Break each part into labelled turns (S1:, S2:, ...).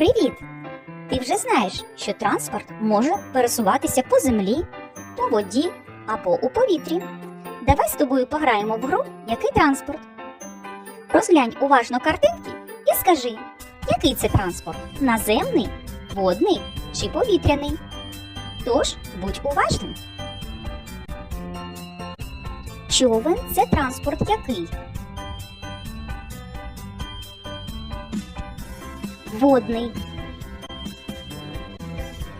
S1: Привіт! Ти вже знаєш, що транспорт може пересуватися по землі, по воді або у повітрі. Давай з тобою пограємо в гру Який транспорт. Розглянь уважно картинки і скажи, який це транспорт? Наземний, водний чи повітряний? Тож будь уважним. Човен це транспорт який? Водний.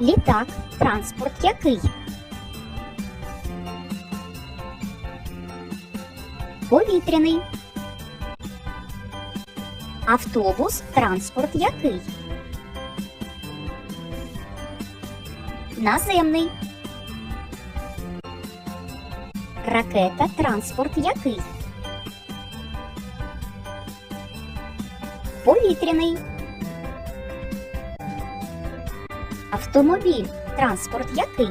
S1: Літак транспорт який? Повітряний. Автобус транспорт який? Наземний. Ракета транспорт який? Повітряний. Автомобіль транспорт який?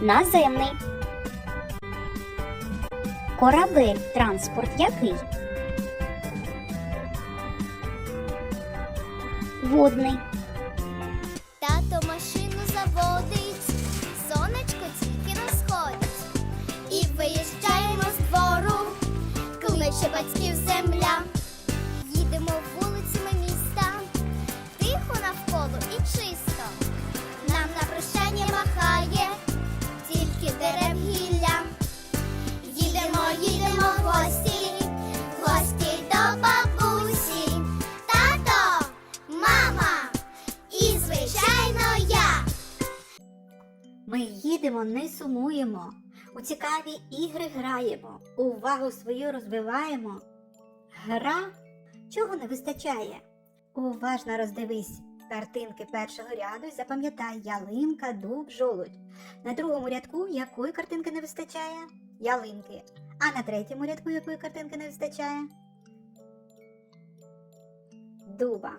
S1: Наземний. Корабель транспорт який? Водний.
S2: Тато машину заводить, сонечко тільки не сходить. І виїжджаємо з двору, кличе батьків земля.
S3: Ми їдемо, не сумуємо, у цікаві ігри граємо, увагу свою розвиваємо. Гра чого не вистачає? Уважно роздивись картинки першого ряду і запам'ятай ялинка, дуб, жолудь. На другому рядку якої картинки не вистачає? Ялинки. А на третьому рядку якої картинки не вистачає? Дуба.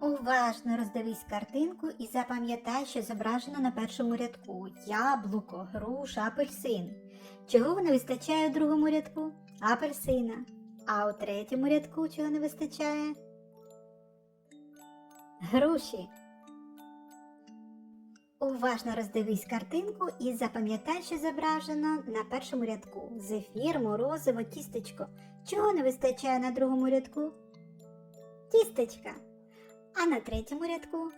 S3: Уважно роздивись картинку і запам'ятай, що зображено на першому рядку яблуко, груша, апельсин. Чого не вистачає у другому рядку? Апельсина. А у третьому рядку чого не вистачає? Груші. Уважно роздивись картинку і запам'ятай, що зображено на першому рядку. Зефір, морозиво, тістечко. Чого не вистачає на другому рядку? Тістечка. А на третьому рядку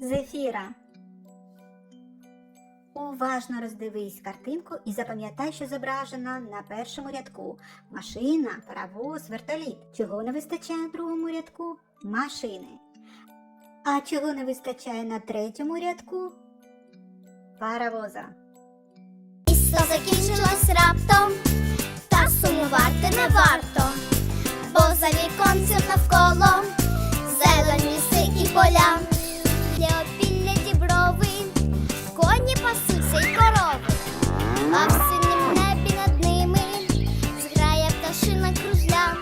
S3: зефіра. Уважно роздивись картинку і запам'ятай, що зображено на першому рядку. Машина, паровоз, вертоліт. Чого не вистачає на другому рядку? Машини. А чого не вистачає на третьому рядку? Паровоза.
S2: Місто закінчилось раптом, та сумувати не варто, за віконцем навколо зелені ліси і поля, є опілля діброви, коні пасуться й корови, а в небі над ними зграє пташина кружля.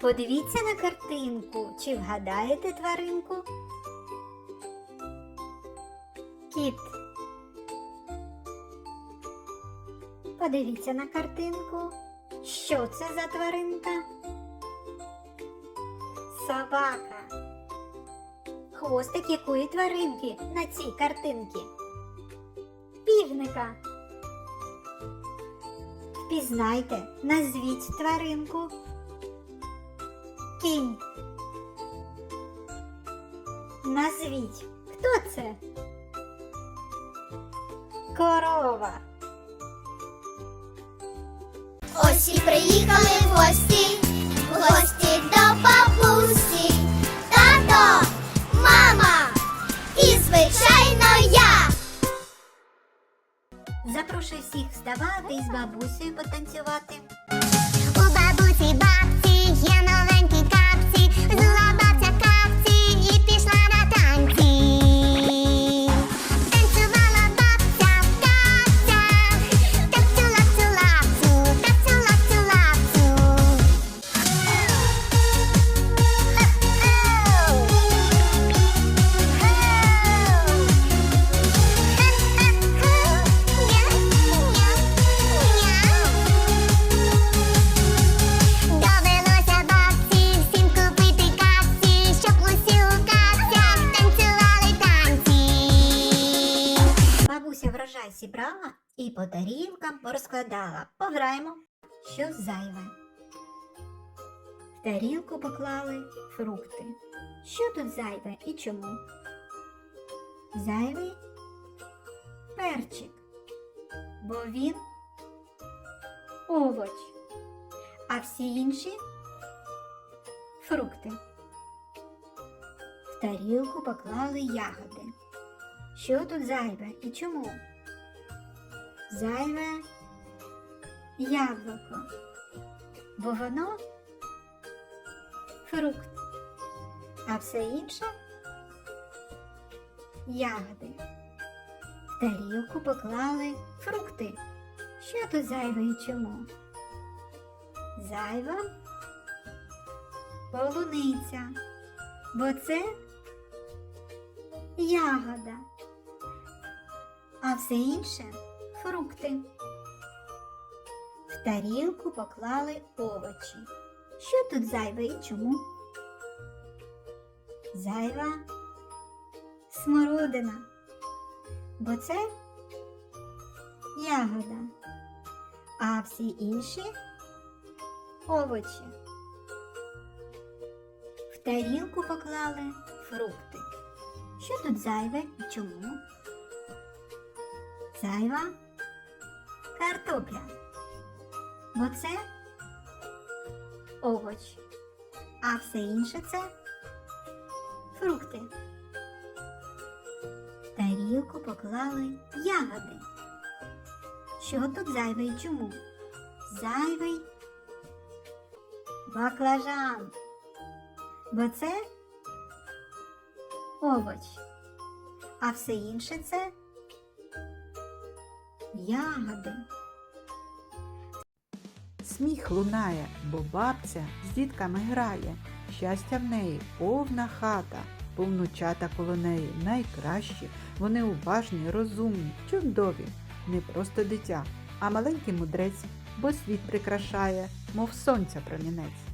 S3: Подивіться на картинку. Чи вгадаєте тваринку? Кіт. Подивіться на картинку. Що це за тваринка? Собака. Хвостик якої тваринки на цій картинці? Півника. Впізнайте, назвіть тваринку. Кінь. Назвіть, хто це? Корова.
S2: Ось і приїхали в гості, в гості до бабусі. Тато, мама і, звичайно, я.
S3: Запрошую всіх вставати з бабусею потанцювати. Зібрала і по тарілкам порозкладала. Пограємо, що зайве. В тарілку поклали фрукти. Що тут зайве і чому? Зайвий перчик, бо він овоч, а всі інші фрукти. В тарілку поклали ягоди. Що тут зайве і чому? Зайве яблуко, бо воно фрукт, а все інше ягоди. В тарілку поклали фрукти. Що тут зайве і чому? Зайва полуниця, бо це ягода а все інше фрукти. В тарілку поклали овочі. Що тут зайве і чому? Зайва смородина, бо це ягода, а всі інші овочі. В тарілку поклали фрукти. Що тут зайве і чому? Зайва картопля. Бо це овоч, а все інше це фрукти. Тарілку поклали ягоди. Що тут зайве і чому? Зайвий баклажан. Бо це овоч, а все інше це ягоди.
S4: Сміх лунає, бо бабця з дітками грає. Щастя в неї повна хата, повнучата коло неї найкращі. Вони уважні, розумні, чудові, не просто дитя, а маленький мудрець, бо світ прикрашає, мов сонця промінець.